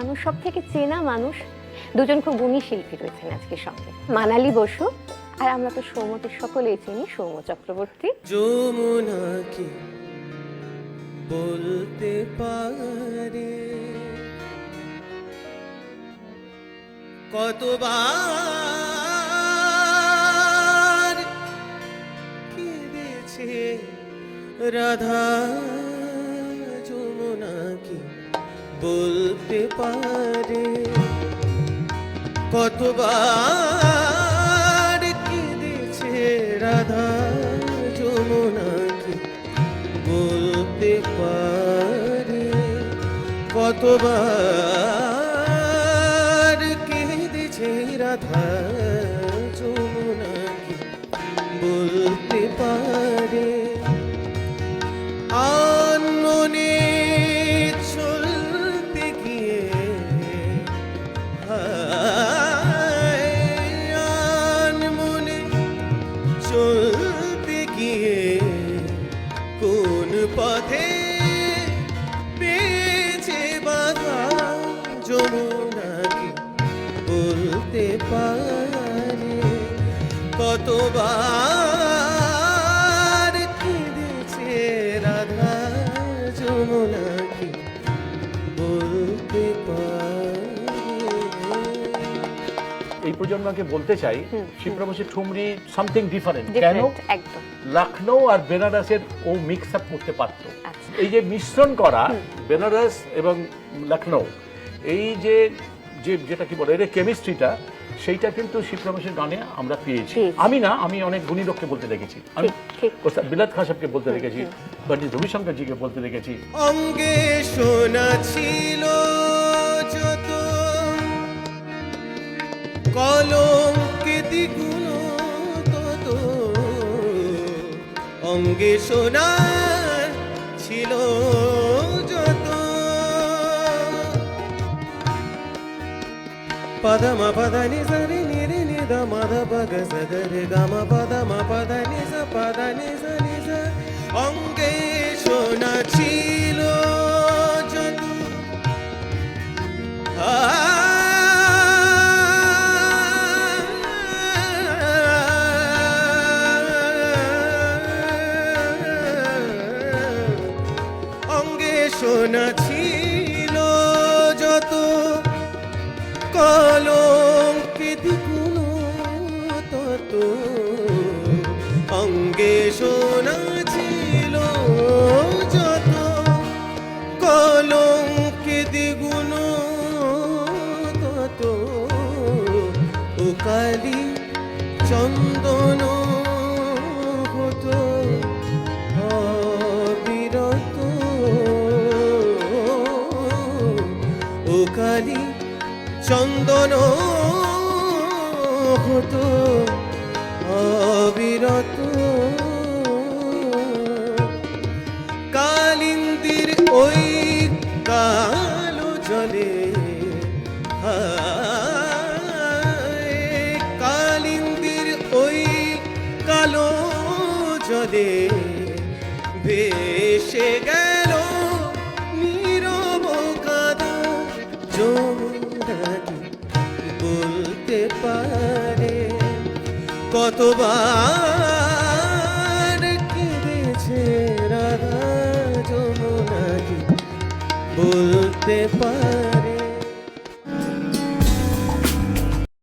মানুষ সব থেকে চেনা মানুষ, দুজন খুব গুণী শিল্পী রয়েছেন আজকে সঙ্গে। মানালি বসু আর আমরা তো সৌমতি, সকলেই চিনি, সৌম চক্রবর্তী। বলতে পারে? কতবার কেঁদেছে রাধা? যমুনা কি বলতে পারে। কতবার কি কেঁদেছে রাধা যমুনা কি বলতে পারে। কতবার যমুনাকে বলতে পারে কতবার কেঁদেছে রাধা যমুনাকে বলতে এই প্রজন্মকে বলতে চাই শিবপ্রভুষের ঠুমরি সামথিং ডিফারেন্ট কেন? লখনৌ আর বেনারসের ও মিক্স আপ করতে পারতো। আচ্ছা। এই যে মিশ্রণ করা বেনারস এবং লখনৌ এই যে যে যেটা কি বলে এর কেমিস্ট্রিটা সেইটা কিন্তু শিবপ্রভুষের গানে আমরা পেয়েছি। আমি না আমি অনেক গুণী লোককে বলতে দেখেছি। আমি। ওস্তাদ বিলাত খান সাহেবকে বলতে দেখেছি পন্ডিত রবিশঙ্কর জিকে বলতে দেখেছি। অঙ্গে সোনা ছিল যত কলঙ্কে দ্বিগুণ তত অঙ্গে সোনা ছিল যত పదమ పద నిజ రి ని రి ని ద మ ద ప గ స గ రి గ మ పద మ పద ని స పద ని స ని స অঙ্গে সোনা ছিল যত অঙ্গে সোনা দ্বিগুণ তত অঙ্গে সোনা ছিল যত। কলঙ্কে দ্বিগুণ তত ও কালী চন্দন চন্দন হতো অবিরত। কালিন্দির ওই কালো জলে কালিন্দির ওই কালো জলে ভেসে গেল বলতে পারে। কতবার কেঁদেছে রাধা যমুনাকে বলতে পারে